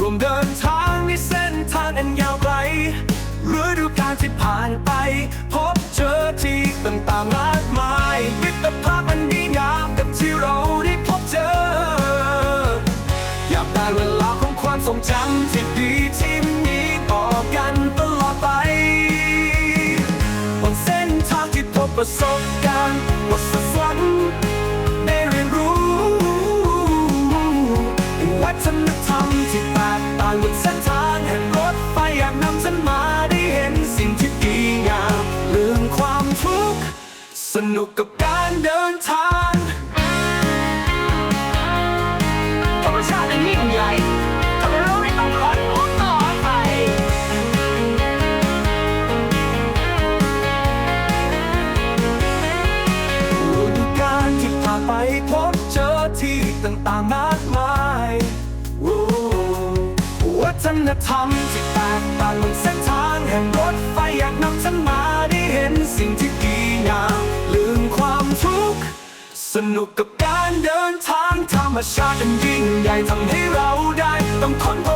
รวมเดินทางในเส้นทางอันยาวไกลฤดูกาลที่ผ่านไป พบเจอที่ต่างๆมากมายมิตรภาพมันดีงามกับที่เราได้พบเจอ อยากได้เวลาของความทรงจำที่ดีที่มีต่อกันตลอดไปบนเส้นทางที่พบประสบ สนุกกับการเดินทางธรรมชาติอันยิ่งใหญ่ทำให้เราไม่ต้องคอยรู้ต่อไป ฤดูกาลที่ผ่านไปพบเจอที่ต่างๆมากมายวัฒนธรรมที่แตกต่างบนเส้นทางแห่งรถไฟอยากนำฉันมาได้เห็นสิ่งที่ดี นุกกับการเดินทางธรรมชาติอันยิ่งใหญ่ทำให้เราได้ต้องค้น